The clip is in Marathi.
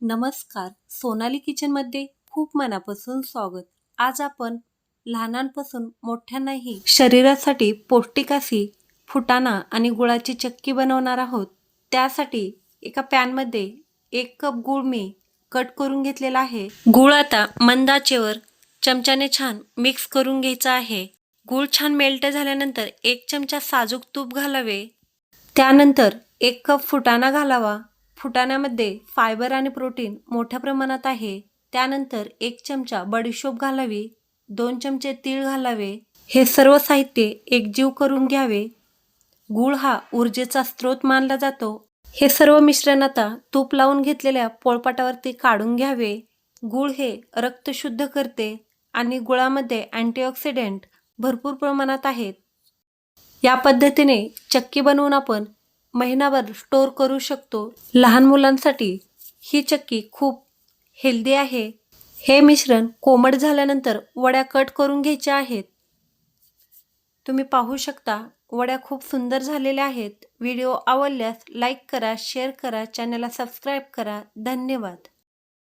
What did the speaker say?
नमस्कार. सोनाली किचनमध्ये खूप मनापासून स्वागत. आज आपण लहानांपासून मोठ्यांनाही शरीरासाठी पौष्टिक अशी फुटाणा आणि गुळाची चक्की बनवणार आहोत. त्यासाठी एका पॅनमध्ये एक कप गूळ मी कट करून घेतलेला आहे. गूळ आता मंदाचेवर चमच्याने छान मिक्स करून घ्यायचा आहे. गूळ छान मेल्ट झाल्यानंतर एक चमचा साजूक तूप घालावे. त्यानंतर एक कप फुटाणा घालावा. फुटाण्यामध्ये फायबर आणि प्रोटीन मोठ्या प्रमाणात आहे. त्यानंतर एक चमचा बडीशोप घालावी दोन चमचे तीळ घालावे. हे सर्व साहित्य एकजीव करून घ्यावे. गूळ हा ऊर्जेचा स्रोत मानला जातो. हे सर्व मिश्रण आता तूप लावून घेतलेल्या पोळपाटावरती काढून घ्यावे. गूळ हे रक्त शुद्ध करते आणि गुळामध्ये अँटीऑक्सिडेंट भरपूर प्रमाणात आहेत. या पद्धतीने चक्की बनवून आपण महिनाभर स्टोअर करू शकतो. लहान मुलांसाठी ही चक्की खूप हेल्दी आहे. हे मिश्रण कोमट झाल्यानंतर वड्या कट करून घ्यायच्या आहेत. तुम्ही पाहू शकता वड्या खूप सुंदर झालेल्या आहेत. व्हिडिओ आवडल्यास लाईक करा शेअर करा चॅनलला सबस्क्राईब करा. धन्यवाद.